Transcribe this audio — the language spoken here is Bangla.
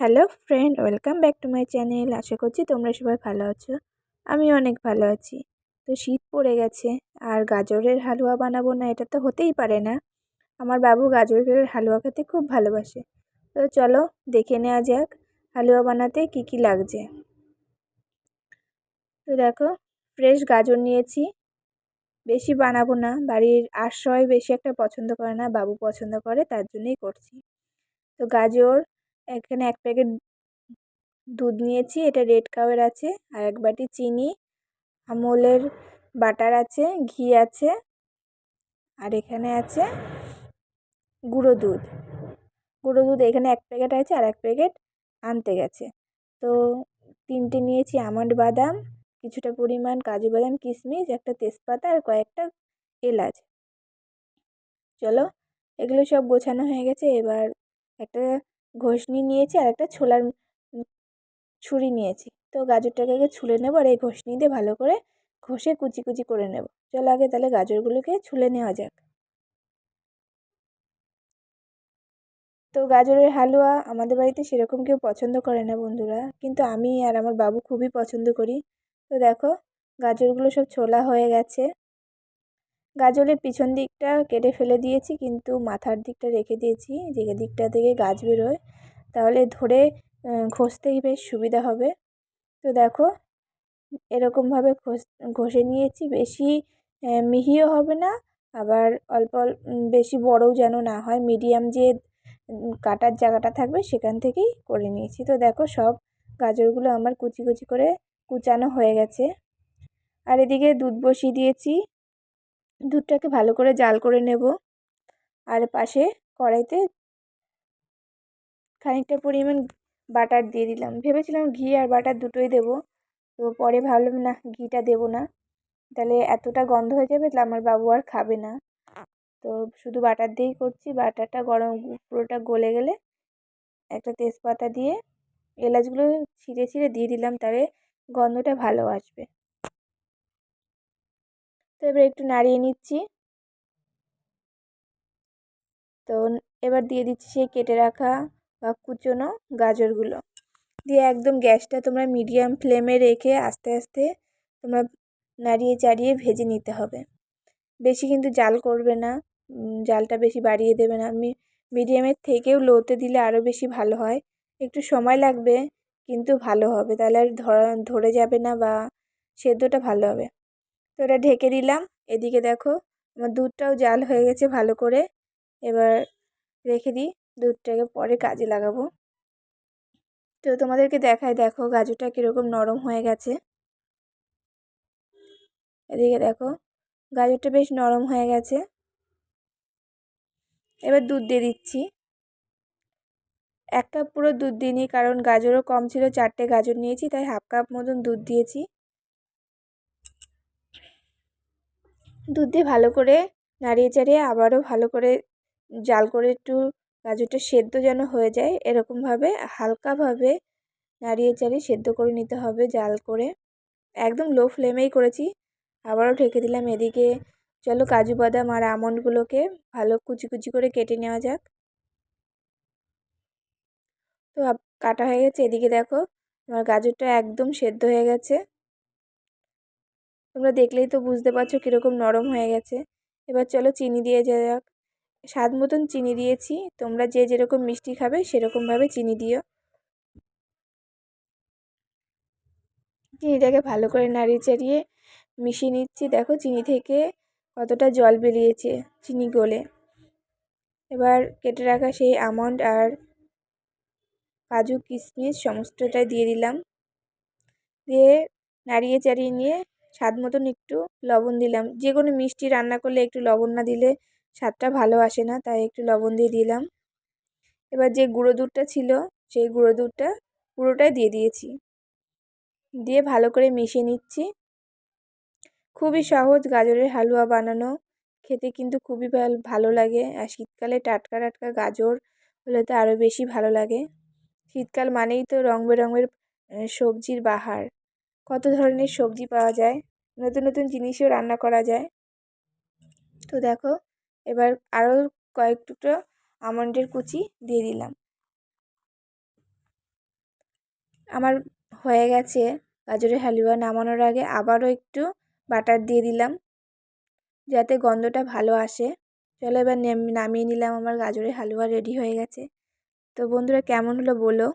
Hello friend welcome back to my channel আশা করছি তোমরা সবাই ভালো আছো। আমি অনেক ভালো আছি। তো শীত পড়ে গেছে, আর গাজরের হালুয়া বানাবো না, এটা তো হতেই পারে না। আমার বাবু গাজরের হালুয়া খেতে খুব ভালোবাসে। তো চলো, দেখে নেওয়া যাক হালুয়া বানাতে কি কি লাগছে। তো দেখো ফ্রেশ গাজর নিয়েছি। বেশি বানাবো না, বাড়ির আশ্রয় বেশি একটা পছন্দ করে না, বাবু পছন্দ করে, তার জন্যই করছি। তো গাজর এখানে এক প্যাকেট দুধ নিয়েছি, এটা রেড কাওয়ের আছে, আর এক বাটি চিনি, আমলের বাটার আছে, ঘি আছে, আর এখানে আছে গুঁড়ো দুধ। গুঁড়ো দুধ এখানে এক প্যাকেট আছে আর এক প্যাকেট আনতে গেছে। তো তিনটে নিয়েছি আমন্ড বাদাম, কিছুটা পরিমাণ কাজু বাদাম কিশমিশ একটা তেজপাতা আর কয়েকটা এলাচ। চলো, এগুলো সব গোছানো হয়ে গেছে, এবার একটা ঘষনি নিয়েছি আর একটা ছোলার ছুরি নিয়েছি। তো গাজরটাকে আগে ছুলে নেব আর এই ঘষনি দিয়ে ভালো করে ঘষে কুচি কুচি করে নেব। চলো আগে তাহলে গাজরগুলোকে ছুলে নেওয়া যাক। তো গাজরের হালুয়া আমাদের বাড়িতে সেরকম কেউ পছন্দ করে না বন্ধুরা। কিন্তু আমি আর আমার বাবু খুবই পছন্দ করি। তো দেখো গাজরগুলো সব ছোলা হয়ে গেছে। গাজরের পিছন দিকটা কেটে ফেলে দিয়েছি, কিন্তু মাথার দিকটা রেখে দিয়েছি, যে দিকটা থেকে গাছ বেরোয়, তাহলে ধরে ঘষতেই বেশ সুবিধা হবে। তো দেখো, এরকমভাবে ঘষে নিয়েছি, বেশি মিহিও হবে না, আবার অল্প বেশি বড়ও যেন না হয়, মিডিয়াম যে কাটার জায়গাটা থাকবে সেখান থেকেই করে নিয়েছি। তো দেখো, সব গাজরগুলো আমার কুচি কুচি করে কুচানো হয়ে গেছে। আর এদিকে দুধ বসিয়ে দিয়েছি। দুধটাকে ভালো করে জাল করে নেব। আর পাশে কড়াইতে খানিকটা পরিমাণ বাটার দিয়ে দিলাম। ভেবেছিলাম ঘি আর বাটার দুটোই দেবো। তো পরে ভাবলাম, না, ঘিটা দেবো না। তাহলে এতটা গন্ধ হয়ে যাবে, তাহলে আমার বাবু আর খাবে না। তো শুধু বাটার দিয়েই করছি। বাটারটা গরম, পুরোটা গলে গেলে একটা তেজপাতা দিয়ে এলাচগুলো ছিঁড়ে ছিঁড়ে দিয়ে দিলাম, তাহলে গন্ধটা ভালো আসবে। তো এবার একটু নাড়িয়ে নিচ্ছি। তো এবার দিয়ে দিচ্ছি সেই কেটে রাখা বা কুচোনো গাজরগুলো। দিয়ে একদম গ্যাসটা তোমরা মিডিয়াম ফ্লেমে রেখে আস্তে আস্তে তোমরা নাড়িয়ে, চাড়িয়ে ভেজে নিতে হবে। বেশি কিন্তু জাল করবে না জালটা বেশি বাড়িয়ে দেবে না। আমি মিডিয়ামের থেকেও লোতে দিলে আরও বেশি ভালো হয়। একটু সময় লাগবে, কিন্তু ভালো হবে। তাহলে আর ধরে যাবে না বা সেদ্ধটা ভালো হবে। তো এটা ঢেকে দিলাম। এদিকে দেখো, আমার দুধটাও জাল হয়ে গেছে ভালো করে। এবার রেখে দিই, দুধটাকে পরে কাজে লাগাবো। তো তোমাদেরকে দেখায় দেখো গাজরটা কীরকম নরম হয়ে গেছে। এদিকে দেখো, গাজরটা বেশ নরম হয়ে গেছে। এবার দুধ দিয়ে দিচ্ছি। এক কাপ পুরো দুধ দিইনি, কারণ গাজরও কম ছিল, চারটে গাজর নিয়েছি, তাই হাফ কাপ মতন দুধ দিয়েছি। দুধ দিয়ে ভালো করে নাড়িয়ে চাড়িয়ে আবারও ভালো করে জাল করে একটু গাজরটা সেদ্ধ যেন হয়ে যায়, এরকমভাবে হালকাভাবে নাড়িয়ে চাড়িয়ে সেদ্ধ করে নিতে হবে জাল করে। একদম লো ফ্লেমেই করেছি, আবারও ঢেকে দিলাম এদিকে। চলো কাজু বাদাম আর আমন্ডগুলোকে ভালো কুচি কুচি করে কেটে নেওয়া যাক। তো কাটা হয়ে গেছে, এদিকে দেখো আমার গাজরটা একদম সেদ্ধ হয়ে গেছে। তোমরা দেখলেই তো বুঝতে পারছ কীরকম নরম হয়ে গেছে। এবার চলো চিনি দিয়ে যাক। স্বাদ মতন চিনি দিয়েছি। তোমরা যে যেরকম মিষ্টি খাবে সেরকমভাবে চিনি দিও। চিনিটাকে ভালো করে নাড়িয়ে চাড়িয়ে মিশিয়ে নিচ্ছি। দেখো চিনি থেকে কতটা জল বেরিয়েছে চিনি গলে। এবার কেটে রাখা সেই আমন্ড আর কাজু কিশমিশ সমস্তটাই দিয়ে দিলাম। দিয়ে নাড়িয়ে চাড়িয়ে নিয়ে স্বাদ মতন একটু লবণ দিলাম। যে কোনো মিষ্টি রান্না করলে একটু লবণ না দিলে স্বাদটা ভালো আসে না, তাই একটু লবণ দিয়ে দিলাম। এবার যে গুঁড়ো দুধটা ছিল, সেই গুঁড়ো দুধটা পুরোটাই দিয়ে দিয়েছি। দিয়ে ভালো করে মিশিয়ে নিচ্ছি। খুবই সহজ গাজরের হালুয়া বানানো। খেতে কিন্তু খুবই ভালো লাগে। আর শীতকালে টাটকা টাটকা গাজর হলে তো আরও বেশি ভালো লাগে। শীতকাল মানেই তো রং বেরঙের সবজির বাহার। কত ধরনের সবজি পাওয়া যায়, নতুন নতুন জিনিসও রান্না করা যায়। তো দেখো, এবার আরও কয়েক টুকরো আমন্ডের কুচি দিয়ে দিলাম। আমার হয়ে গেছে গাজরের হালুয়া, নামানোর আগে আবারও একটু বাটার দিয়ে দিলাম, যাতে গন্ধটা ভালো আসে। চলো এবার নামিয়ে নিলাম, আমার গাজরের হালুয়া রেডি হয়ে গেছে। তো বন্ধুরা, কেমন হলো বলো?